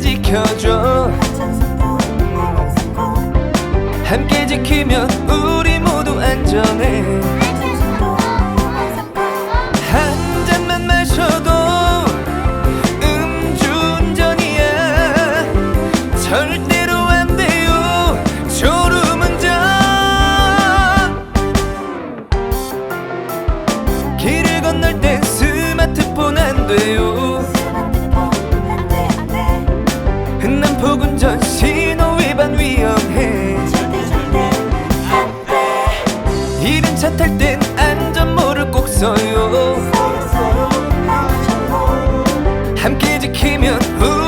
지켜줘. 함께 지키면 우리 모두 안전해. 한 잔만 마셔도 음주운전이야. 절대로 안 돼요. 졸음운전. 길을 건널 땐 스마트폰 안 돼요 혹은 전 신호 위반 위험해. 이른 차 탈 땐 안전모를 꼭 써요. 함께 지키면 후.